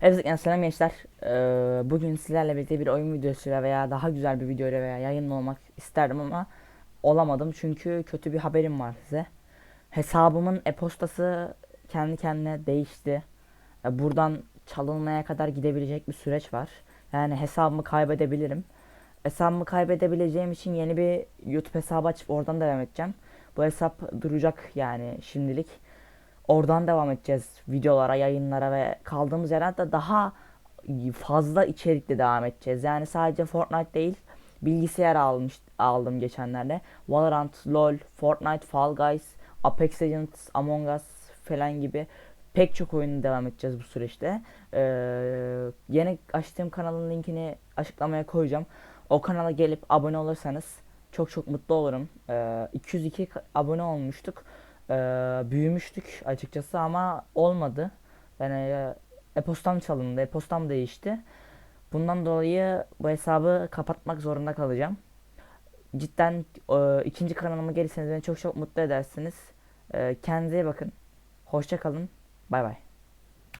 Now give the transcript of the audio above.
Hepinize selam gençler. Ee, bugün sizlerle birlikte bir oyun videosuyla veya daha güzel bir videoyla veya yayınla olmak isterdim ama olamadım çünkü kötü bir haberim var size. Hesabımın e-postası kendi kendine değişti. Ee, buradan çalınmaya kadar gidebilecek bir süreç var. Yani hesabımı kaybedebilirim. Hesabımı kaybedebileceğim için yeni bir YouTube hesabı açıp oradan devam edeceğim. Bu hesap duracak yani şimdilik. Oradan devam edeceğiz videolara, yayınlara ve kaldığımız yerden de daha fazla içerikle devam edeceğiz. Yani sadece Fortnite değil, bilgisayar almış aldım geçenlerde. Valorant, LoL, Fortnite, Fall Guys, Apex Legends, Among Us falan gibi pek çok oyunu devam edeceğiz bu süreçte. Ee, yeni açtığım kanalın linkini açıklamaya koyacağım. O kanala gelip abone olursanız çok çok mutlu olurum. Ee, 202 ka- abone olmuştuk. Ee, büyümüştük açıkçası ama olmadı. Yani e, e-postam çalındı, e-postam değişti. Bundan dolayı bu hesabı kapatmak zorunda kalacağım. Cidden e, ikinci kanalıma gelirseniz beni çok çok mutlu edersiniz. E, kendinize bakın. Hoşça kalın. Bay bay.